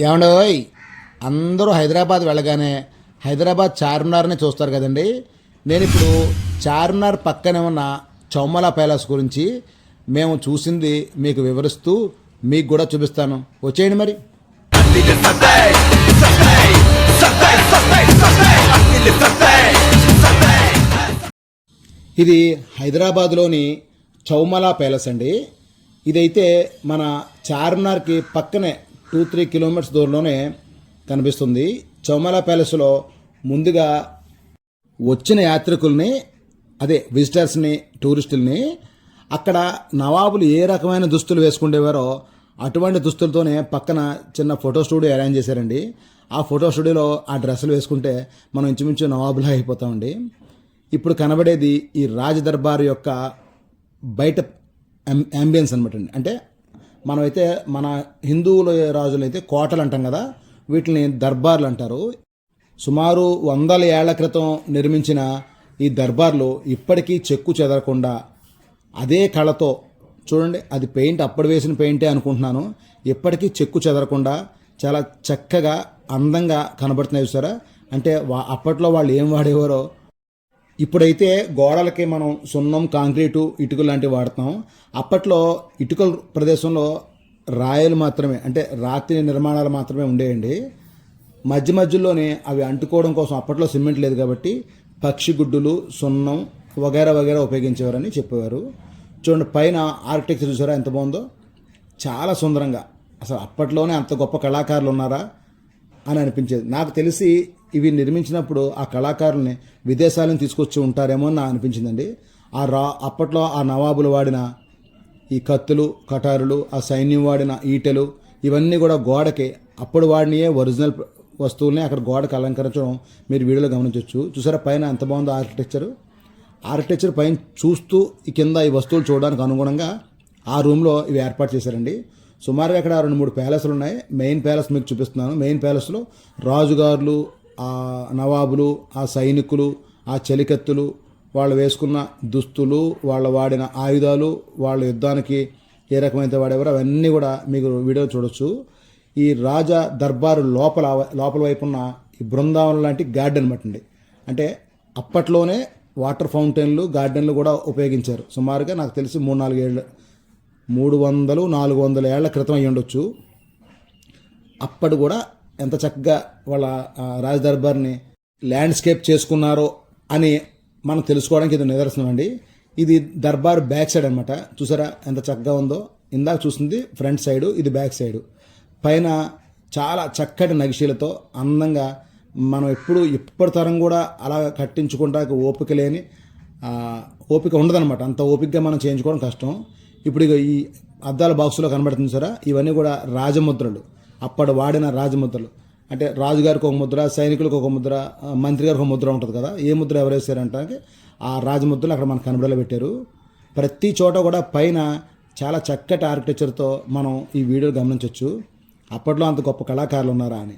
ఏమండోయ్ అందరూ హైదరాబాద్ వెళ్ళగానే హైదరాబాద్ చార్మినార్ని చూస్తారు కదండి. నేను ఇప్పుడు చార్మినార్ పక్కనే ఉన్న చౌమలా ప్యాలెస్ గురించి మేము చూసింది మీకు వివరిస్తూ మీకు కూడా చూపిస్తాను. వచ్చేయండి మరి. ఇది హైదరాబాద్లోని చౌమలా ప్యాలెస్ అండి. ఇదైతే మన చార్మినార్కి పక్కనే టూ త్రీ కిలోమీటర్స్ దూరంలోనే కనిపిస్తుంది. చౌమల ప్యాలెస్లో ముందుగా వచ్చిన యాత్రికుల్ని అదే విజిటర్స్ని టూరిస్టుల్ని అక్కడ నవాబులు ఏ రకమైన దుస్తులు వేసుకుండేవారో అటువంటి దుస్తులతోనే పక్కన చిన్న ఫోటో స్టూడియో అరేంజ్ చేశారండి. ఆ ఫోటో స్టూడియోలో ఆ డ్రెస్సులు వేసుకుంటే మనం ఇంచుమించు నవాబులా అయిపోతామండి. ఇప్పుడు కనబడేది ఈ రాజదర్బార్ యొక్క బయట అంబియన్స్ అనమాట అండి. అంటే మనమైతే మన హిందువుల రాజులు అయితే కోటలు అంటాం కదా వీటిని దర్బార్లు అంటారు. సుమారు వందల ఏళ్ళ క్రితం నిర్మించిన ఈ దర్బార్లు ఇప్పటికీ చెక్కు చెదరకుండా అదే కళతో చూడండి అది పెయింట్ అప్పుడు వేసిన పెయింటే అనుకుంటున్నాను ఇప్పటికీ చెక్కు చెదరకుండా చాలా చక్కగా అందంగా కనబడుతున్నాయి చూసారా? అంటే వా- అప్పట్లో వాళ్ళు ఏం వాడేవారో ఇప్పుడైతే గోడలకి మనం సున్నం కాంక్రీటు ఇటుకలు లాంటివి వాడతాం అప్పట్లో ఇటుకల ప్రదేశంలో రాయలు మాత్రమే అంటే రాతి నిర్మాణాలు మాత్రమే ఉండేయండి. మధ్య మధ్యలోనే అవి అంటుకోవడం కోసం అప్పట్లో సిమెంట్ లేదు కాబట్టి పక్షి గుడ్డులు సున్నం వగైరా వగైరా ఉపయోగించేవారని చెప్పేవారు. చూడండి పైన ఆర్కిటెక్చర్ చూసారా ఎంత బాగుందో? చాలా సుందరంగా. అసలు అప్పట్లోనే అంత గొప్ప కళాకారులు ఉన్నారా అని అనిపించేది. నాకు తెలిసి ఇవి నిర్మించినప్పుడు ఆ కళాకారుల్ని విదేశాలను తీసుకొచ్చి ఉంటారేమో అని నాకు అనిపించిందండి. ఆ రా అప్పట్లో ఆ నవాబులు వాడిన ఈ కత్తులు కటారులు ఆ సైన్యం వాడిన ఈటెలు ఇవన్నీ కూడా గోడకి అప్పుడు వాడినయే ఒరిజినల్ వస్తువుల్ని అక్కడ గోడకి అలంకరించడం మీరు వీడియోలో గమనించవచ్చు చూసారా పైన ఎంత బాగుందో ఆర్కిటెక్చర్? ఆర్కిటెక్చర్ పైన చూస్తూ ఈ కింద ఈ వస్తువులు చూడడానికి అనుగుణంగా ఆ రూమ్లో ఇవి ఏర్పాటు చేశారండి. సుమారుగా ఇక్కడ రెండు మూడు ప్యాలెస్లు ఉన్నాయి. మెయిన్ ప్యాలెస్ మీకు చూపిస్తున్నాను. మెయిన్ ప్యాలెస్లో రాజుగారులు ఆ నవాబులు ఆ సైనికులు ఆ చలికత్తులు వాళ్ళు వేసుకున్న దుస్తులు వాళ్ళు వాడిన ఆయుధాలు వాళ్ళ యుద్ధానికి ఏ రకమైన వాడేవారు అవన్నీ కూడా మీకు వీడియో చూడొచ్చు. ఈ రాజా దర్బారు లోపల లోపల వైపు ఉన్న ఈ బృందావనం లాంటి గార్డెన్ మట్టండి అంటే అప్పట్లోనే వాటర్ ఫౌంటైన్లు గార్డెన్లు కూడా ఉపయోగించారు. సుమారుగా నాకు తెలిసి మూడు నాలుగు ఏళ్ళు మూడు వందలు నాలుగు వందల ఏళ్ళ క్రితం అయ్యి ఉండొచ్చు అప్పటి కూడా ఎంత చక్కగా వాళ్ళ రాజదర్బార్ని రాజ దర్బార్ని ల్యాండ్స్కేప్ చేసుకున్నారో అని మనం తెలుసుకోవడానికి ఇది నిదర్శనం అండి. ఇది దర్బార్ బ్యాక్ సైడ్ అనమాట చూసారా ఎంత చక్కగా ఉందో? ఇందాక చూసింది ఫ్రంట్ సైడు ఇది బ్యాక్ సైడు. పైన చాలా చక్కటి నగిశీలతో అందంగా మనం ఎప్పుడు ఇప్పటి తరం కూడా అలా కట్టించుకుంటాక ఓపిక లేని ఓపిక ఉండదన్నమాట. అంత ఓపికగా మనం చేయించుకోవడం కష్టం. ఇప్పుడు ఇక ఈ అద్దాల బాక్సులో కనబడుతుంది సరే ఇవన్నీ కూడా రాజముద్రలు. అప్పటి వాడిన రాజముద్రలు. అంటే రాజుగారికి ఒక ముద్ర సైనికులకు ఒక ముద్ర మంత్రి గారికి ఒక ముద్ర ఉంటుంది కదా ఏ ముద్ర ఎవరు వేసారంటే ఆ రాజముద్రలు అక్కడ మనకు కనబడలో పెట్టారు. ప్రతి చోట కూడా పైన చాలా చక్కటి ఆర్కిటెక్చర్తో మనం ఈ వీడియోలు గమనించవచ్చు అప్పట్లో అంత గొప్ప కళాకారులు ఉన్నారా అని.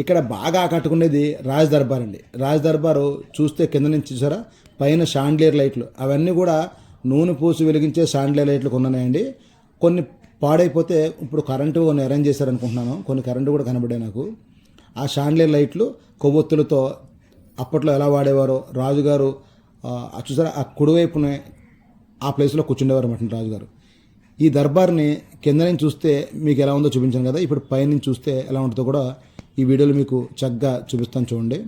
ఇక్కడ బాగా ఆకట్టుకునేది రాజ్ దర్బార్ అండి. రాజ్ దర్బారు చూస్తే కింద నుంచి చూసారా? పైన షాండ్లియర్ లైట్లు అవన్నీ కూడా నూనె పూసి వెలిగించే షాండ్లియర్ లైట్లు కొన్నాయండి. కొన్ని పాడైపోతే ఇప్పుడు కరెంటు కొన్ని అరేంజ్ చేశారనుకుంటున్నాను. కొన్ని కరెంటు కూడా కనబడే నాకు. ఆ షాండ్లే లైట్లు కొవ్వొత్తులతో అప్పట్లో ఎలా వాడేవారో రాజుగారు చూసారా ఆ కుడివైపునే ఆ ప్లేస్లో కూర్చుండేవారు అనమాట రాజుగారు. ఈ దర్బార్ని కింద నుంచి చూస్తే మీకు ఎలా ఉందో చూపించాను కదా. ఇప్పుడు పైనుంచి చూస్తే ఎలా ఉంటుందో కూడా ఈ వీడియోలో మీకు చక్కగా చూపిస్తాను చూడండి.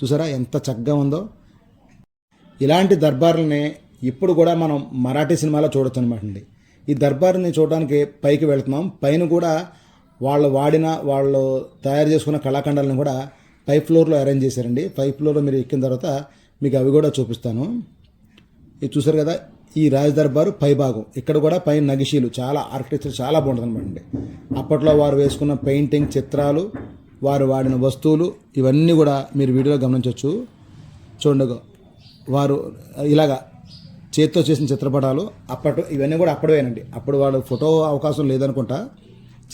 చూసారా ఎంత చక్కగా ఉందో. ఇలాంటి దర్బార్లని ఇప్పుడు కూడా మనం మరాఠీ సినిమాలో చూడొచ్చు అనమాట అండి. ఈ దర్బార్ని చూడడానికి పైకి వెళ్తున్నాం. పైన కూడా వాళ్ళు వాడిన వాళ్ళు తయారు చేసుకున్న కళాఖండాలను కూడా పై ఫ్లోర్లో అరేంజ్ చేశారండి. పై ఫ్లోర్లో మీరు ఎక్కిన తర్వాత మీకు అవి కూడా చూపిస్తాను. ఇది చూసారు కదా ఈ రాజ్ దర్బారు పై భాగం. ఇక్కడ కూడా పై నగిషీలు చాలా ఆర్కిటెక్చర్ చాలా బాగుంటుంది అనమాట అండి. అప్పట్లో వారు వేసుకున్న పెయింటింగ్ చిత్రాలు వారు వాడిన వస్తువులు ఇవన్నీ కూడా మీరు వీడియోలో గమనించవచ్చు. చూడండి వారు ఇలాగా చేతితో చేసిన చిత్రపటాలు అప్పటి ఇవన్నీ కూడా అప్పటివేనండి. అప్పుడు వాళ్ళు ఫోటో అవకాశం లేదనుకుంటా.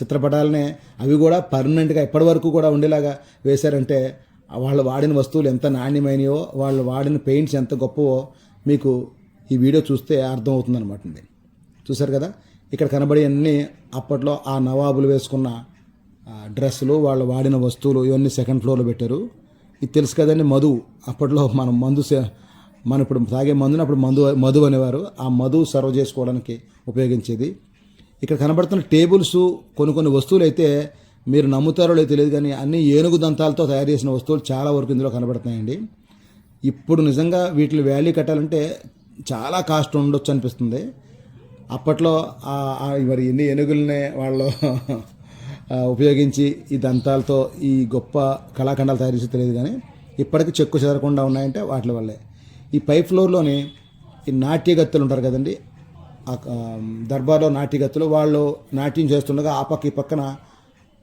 చిత్రపటాలనే అవి కూడా పర్మనెంట్గా ఎప్పటి వరకు కూడా ఉండేలాగా వేశారంటే వాళ్ళు వాడిన వస్తువులు ఎంత నాణ్యమైనవో వాళ్ళు వాడిన పెయింట్స్ ఎంత గొప్పవో మీకు ఈ వీడియో చూస్తే అర్థమవుతుంది అనమాట అండి. చూశారు కదా? ఇక్కడ కనబడి అన్నీ అప్పట్లో ఆ నవాబులు వేసుకున్న డ్రెస్సులు వాళ్ళు వాడిన వస్తువులు ఇవన్నీ సెకండ్ ఫ్లోర్లో పెట్టారు. ఇది తెలుసు కదండి మధు. అప్పట్లో మనం మందు సే- మనం ఇప్పుడు తాగే మందుని అప్పుడు మందు మధు అనేవారు. ఆ మధు సర్వ్ చేసుకోవడానికి ఉపయోగించేది. ఇక్కడ కనబడుతున్న టేబుల్స్ కొన్ని కొన్ని వస్తువులు అయితే మీరు నమ్ముతారో లేదో తెలియదు కానీ అన్ని ఏనుగు దంతాలతో తయారు చేసిన వస్తువులు చాలా వరకు ఇందులో కనబడుతున్నాయండి. ఇప్పుడు నిజంగా వీటిని వాల్యూ కట్టాలంటే చాలా కాస్ట్ ఉండొచ్చు అనిపిస్తుంది. అప్పట్లో మరి ఎన్ని ఏనుగులనే వాళ్ళు ఉపయోగించి ఈ దంతాలతో ఈ గొప్ప కళాఖండాలు తయారు చేసి తెలియదు కానీ ఇప్పటికీ చెక్కు చెదరకుండా ఉన్నాయంటే వాటి వల్లే. ఈ పై ఫ్లోర్లోని ఈ నాట్యగత్తులు ఉంటారు కదండి. ఆ దర్బార్లో నాట్యగత్తులు వాళ్ళు నాట్యం చేస్తుండగా ఆ పక్క ఈ పక్కన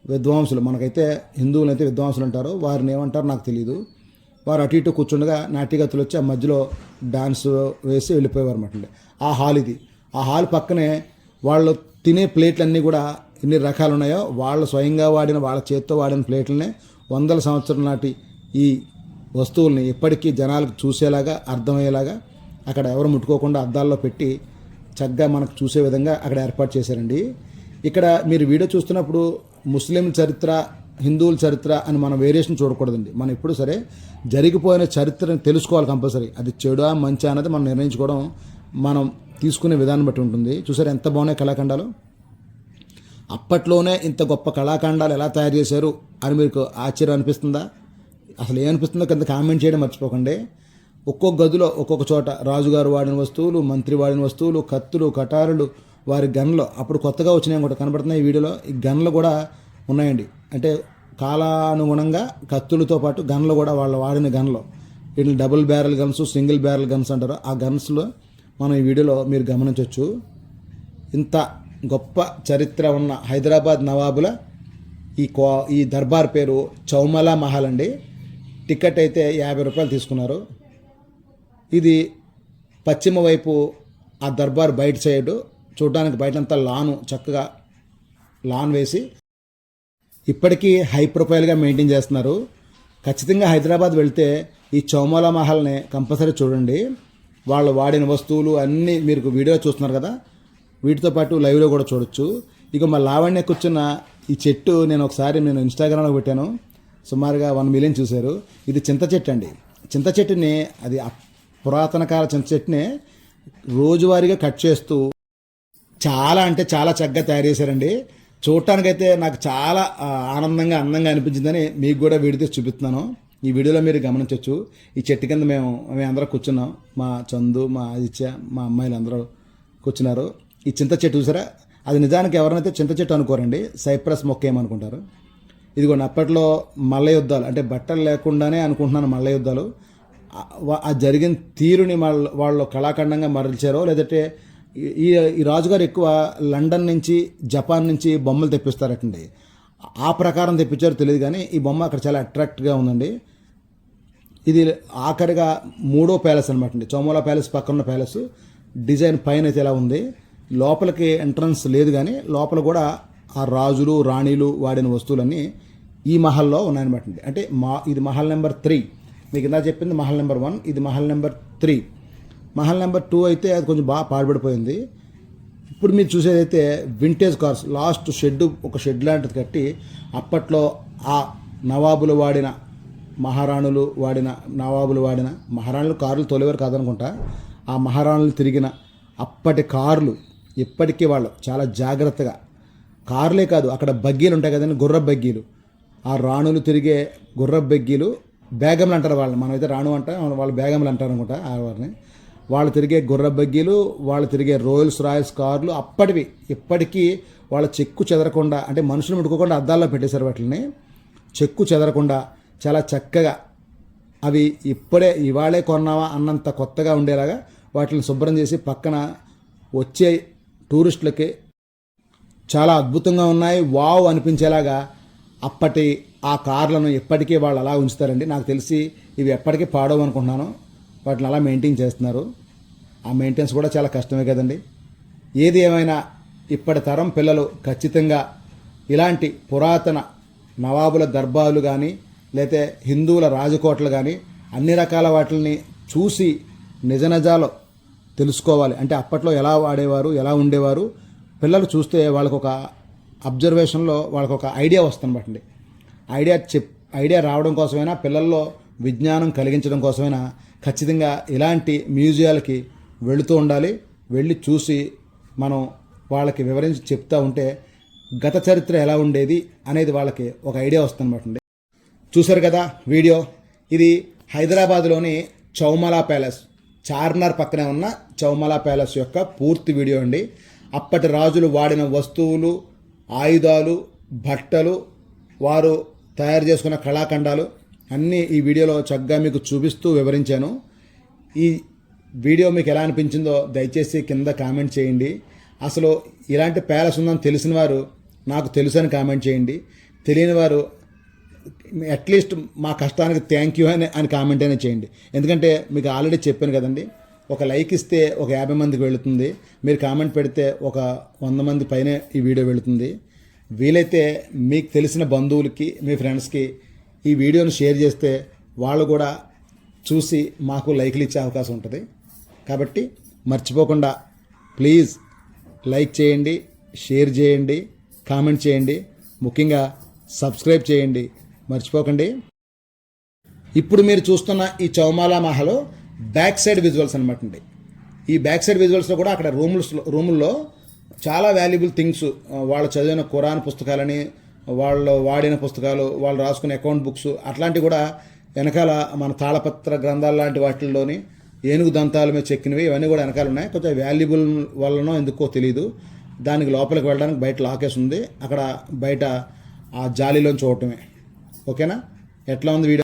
విద్వాంసులు మనకైతే హిందువులు అయితే విద్వాంసులు అంటారు. వారిని ఏమంటారో నాకు తెలియదు వారు అటు ఇటు కూర్చుండగా నాట్యగత్తులు వచ్చి ఆ మధ్యలో డాన్స్ వేసి వెళ్ళిపోయేవారు అనమాట ఆ హాల్ ఇది. ఆ హాల్ పక్కనే వాళ్ళు తినే ప్లేట్లన్నీ కూడా ఎన్ని రకాలు ఉన్నాయో వాళ్ళు స్వయంగా వాడిన వాళ్ళ చేత్తో వాడిన ప్లేట్లనే వందల సంవత్సరాల నాటి ఈ వస్తువుల్ని ఇప్పటికీ జనాలకు చూసేలాగా అర్థమయ్యేలాగా అక్కడ ఎవరు ముట్టుకోకుండా అద్దాల్లో పెట్టి చక్కగా మనకు చూసే విధంగా అక్కడ ఏర్పాటు చేశారండి. ఇక్కడ మీరు వీడియో చూస్తున్నప్పుడు ముస్లిం చరిత్ర హిందువుల చరిత్ర అని మనం వేరియేషన్ చూడకూడదండి. మనం ఇప్పుడు సరే జరిగిపోయిన చరిత్రను తెలుసుకోవాలి కంపల్సరీ. అది చెడా మంచి అన్నది మనం నిర్ణయించుకోవడం మనం తీసుకునే విధానం బట్టి ఉంటుంది. చూసారు ఎంత బాగున్నాయి కళాఖండాలు? అప్పట్లోనే ఇంత గొప్ప కళాఖండాలు ఎలా తయారు చేశారు అని మీకు ఆశ్చర్యం అనిపిస్తుందా? అసలు ఏమనిపిస్తుందో కింద కామెంట్ చేయడం మర్చిపోకండి. ఒక్కొక్క గదిలో ఒక్కొక్క చోట రాజుగారు వాడిన వస్తువులు మంత్రి వాడిన వస్తువులు కత్తులు కటారులు వారి గన్లు అప్పుడు కొత్తగా వచ్చినాయి కూడా కనబడుతున్నాయి ఈ వీడియోలో. ఈ గన్లు కూడా ఉన్నాయండి. అంటే కాలానుగుణంగా కత్తులతో పాటు గన్లు కూడా వాళ్ళు వాడిన గన్లు. వీటిని double barrel guns single barrel guns అంటారు. ఆ గన్స్లో మనం ఈ వీడియోలో మీరు గమనించవచ్చు ఇంత గొప్ప చరిత్ర ఉన్న హైదరాబాద్ నవాబుల ఈ కో ఈ దర్బార్ పేరు చౌమలా మహల్ అండి. టికెట్ అయితే యాభై రూపాయలు తీసుకున్నారు. ఇది పశ్చిమ వైపు ఆ దర్బార్ బయట సైడ్ చూడడానికి బయటంతా లాను చక్కగా లాన్ వేసి ఇప్పటికీ హై ప్రొఫైల్గా మెయింటైన్ చేస్తున్నారు. ఖచ్చితంగా హైదరాబాద్ వెళ్తే ఈ చౌమోలా మహల్ని కంపల్సరీ చూడండి. వాళ్ళు వాడిన వస్తువులు అన్నీ మీరు వీడియో చూస్తున్నారు కదా వీటితో పాటు లైవ్లో కూడా చూడొచ్చు. ఇక మా లావణ్య కూర్చున్న ఈ చెట్టు నేను ఒకసారి నేను ఇన్స్టాగ్రామ్లో పెట్టాను. సుమారుగా వన్ మిలియన్ చూశారు. ఇది చింత చెట్టు అండి. చింత చెట్టుని అది పురాతన కాల చింత చెట్టుని రోజువారీగా కట్ చేస్తూ చాలా అంటే చాలా చక్కగా తయారు చేశారండి. చూడటానికైతే నాకు చాలా ఆనందంగా అందంగా అనిపించిందని మీకు కూడా వీడియో చూపిస్తున్నాను. ఈ వీడియోలో మీరు గమనించవచ్చు ఈ చెట్టు కింద మేము మేము అందరూ కూర్చున్నాం. మా చందు మా ఆదిత్య మా అమ్మాయిలు అందరూ కూర్చున్నారు. ఈ చింత చెట్టు చూసారా? అది నిజానికి ఎవరైనా చింత చెట్టు అనుకోరండి సైప్రస్ మొక్క ఏమనుకుంటారు? ఇదిగోండి అప్పట్లో మల్ల యుద్ధాలు అంటే బట్టలు లేకుండానే అనుకుంటున్నాను మల్ల యుద్ధాలు ఆ- జరిగిన తీరుని వాళ్ళ వాళ్ళు కళాఖండంగా మరల్చారో లేదంటే ఈ- ఈ రాజుగారు ఎక్కువ లండన్ నుంచి జపాన్ నుంచి బొమ్మలు తెప్పిస్తారటండి. ఆ ప్రకారం తెప్పించారో తెలియదు కానీ ఈ బొమ్మ అక్కడ చాలా అట్రాక్ట్గా ఉందండి. ఇది ఆఖరిగా మూడో ప్యాలెస్ అనమాట అండి. చోమోలా ప్యాలెస్ పక్కన ప్యాలెస్. డిజైన్ పైన అయితే ఎలా ఉంది. లోపలికి ఎంట్రన్స్ లేదు కానీ లోపల కూడా ఆ రాజులు రాణిలు వాడిన వస్తువులన్నీ ఈ మహల్లో ఉన్నాయన్నమాట అండి అంటే మా ఇది మహల్ నెంబర్ త్రీ. మీకు ఇందా చెప్పింది మహల్ నెంబర్ వన్ ఇది mahal number three. Mahal number two అయితే అది కొంచెం బాగా పాడుపడిపోయింది. ఇప్పుడు మీరు చూసేదైతే వింటేజ్ కార్స్ లాస్ట్ షెడ్ ఒక షెడ్ లాంటిది కట్టి అప్పట్లో ఆ నవాబులు వాడిన మహారాణులు వాడిన నవాబులు వాడిన మహారాణులు కార్లు తొలివారు కాదనుకుంటా. ఆ మహారాణులు తిరిగిన అప్పటి కార్లు ఇప్పటికీ వాళ్ళు చాలా జాగ్రత్తగా. కార్లే కాదు అక్కడ బగ్గీలు ఉంటాయి కదండి గుర్ర బగ్గీలు. ఆ రాణులు తిరిగే గుర్రబెగ్గీలు బేగంలు అంటారు వాళ్ళని. మనమైతే రాణు అంటాం వాళ్ళు బేగంలు అంటారు అనుకుంటా ఆ వారిని. వాళ్ళు తిరిగే గుర్ర బగ్గీలు వాళ్ళు తిరిగే రోయల్స్ రాయల్స్ కార్లు అప్పటివి ఇప్పటికీ వాళ్ళ చెక్కు చెదరకుండా అంటే మనుషులు ముట్టుకోకుండా అద్దాల్లో పెట్టేశారు వాటిని చెక్కు చెదరకుండా చాలా చక్కగా అవి ఇప్పుడే ఇవాళే కొన్నావా అన్నంత కొత్తగా ఉండేలాగా వాటిని శుభ్రం చేసి పక్కన వచ్చే టూరిస్టులకి చాలా అద్భుతంగా ఉన్నాయి. వావ్ అనిపించేలాగా అప్పటి ఆ కార్లను ఎప్పటికీ వాళ్ళు అలా ఉంచుతారండి. నాకు తెలిసి ఇవి ఎప్పటికీ పాడవు అనుకుంటున్నాను. వాటిని అలా మెయింటైన్ చేస్తున్నారు. ఆ మెయింటెనెన్స్ కూడా చాలా కష్టమే కదండి. ఏది ఏమైనా ఇప్పటి తరం పిల్లలు ఖచ్చితంగా ఇలాంటి పురాతన నవాబుల దర్బారులు కానీ లేతే హిందువుల రాజకోటలు కానీ అన్ని రకాల వాటిని చూసి నిజ నిజాలు తెలుసుకోవాలి. అంటే అప్పట్లో ఎలా వాడేవారు ఎలా ఉండేవారు పిల్లలు చూస్తే వాళ్ళకు ఒక అబ్జర్వేషన్లో వాళ్ళకి ఒక ఐడియా వస్తుందన్నమాట ఐడియా చెప్ ఐడియా రావడం కోసమైనా పిల్లల్లో విజ్ఞానం కలిగించడం కోసమైనా ఖచ్చితంగా ఇలాంటి మ్యూజియాలకి వెళుతూ ఉండాలి. వెళ్ళి చూసి మనం వాళ్ళకి వివరించి చెప్తా ఉంటే గత చరిత్ర ఎలా ఉండేది అనేది వాళ్ళకి ఒక ఐడియా వస్తుందన్నమాట చూశారు కదా వీడియో? ఇది హైదరాబాద్లోని చౌమలా ప్యాలెస్. చార్మినార్ పక్కనే ఉన్న చౌమలా ప్యాలెస్ యొక్క పూర్తి వీడియో అండి. అప్పటి రాజులు వాడిన వస్తువులు ఆయుధాలు బట్టలు వారు తయారు చేసుకున్న కళాఖండాలు అన్నీ ఈ వీడియోలో చక్కగా మీకు చూపిస్తూ వివరించాను. ఈ వీడియో మీకు ఎలా అనిపించిందో దయచేసి కింద కామెంట్ చేయండి. అసలు ఇలాంటి ప్యాలెస్ ఉందని తెలిసిన వారు నాకు తెలుసు అని కామెంట్ చేయండి. తెలియని వారు అట్లీస్ట్ మా కష్టానికి థ్యాంక్ యూ అని అని కామెంట్ అయినా చేయండి. ఎందుకంటే మీకు ఆల్రెడీ చెప్పాను కదండి ఒక లైక్ ఇస్తే ఒక యాభై మందికి వెళుతుంది. మీరు కామెంట్ పెడితే ఒక వంద మంది పైనే ఈ వీడియో వెళుతుంది. వీలైతే మీకు తెలిసిన బంధువులకి మీ ఫ్రెండ్స్కి ఈ వీడియోని షేర్ చేస్తే వాళ్ళు కూడా చూసి మాకు లైక్లు ఇచ్చే అవకాశం ఉంటుంది. కాబట్టి మర్చిపోకుండా ప్లీజ్ లైక్ చేయండి షేర్ చేయండి కామెంట్ చేయండి ముఖ్యంగా సబ్స్క్రైబ్ చేయండి. మర్చిపోకండి. ఇప్పుడు మీరు చూస్తున్న ఈ చౌమాలా మహలో బ్యాక్ సైడ్ విజువల్స్ అనమాట అండి ఈ బ్యాక్ సైడ్ విజువల్స్లో కూడా అక్కడ రూమ్స్ రూముల్లో చాలా వాల్యుబుల్ థింగ్స్ వాళ్ళు చదివిన ఖురాన్ పుస్తకాలని వాళ్ళు వాడిన పుస్తకాలు వాళ్ళు రాసుకున్న అకౌంట్ బుక్స్ అట్లాంటివి కూడా వెనకాల మన తాళపత్ర గ్రంథాలు లాంటి వాటిల్లోని ఏనుగు దంతాల మీద చెక్కినవి ఇవన్నీ కూడా వెనకాల ఉన్నాయి. కొంచెం వాల్యుబుల్ వల్లనో ఎందుకో తెలియదు దానికి లోపలికి వెళ్ళడానికి బయట లాకేసి ఉంది. అక్కడ బయట ఆ జాలీలోంచి చూడటమే. ఓకేనా? ఎట్లా ఉంది వీడియో?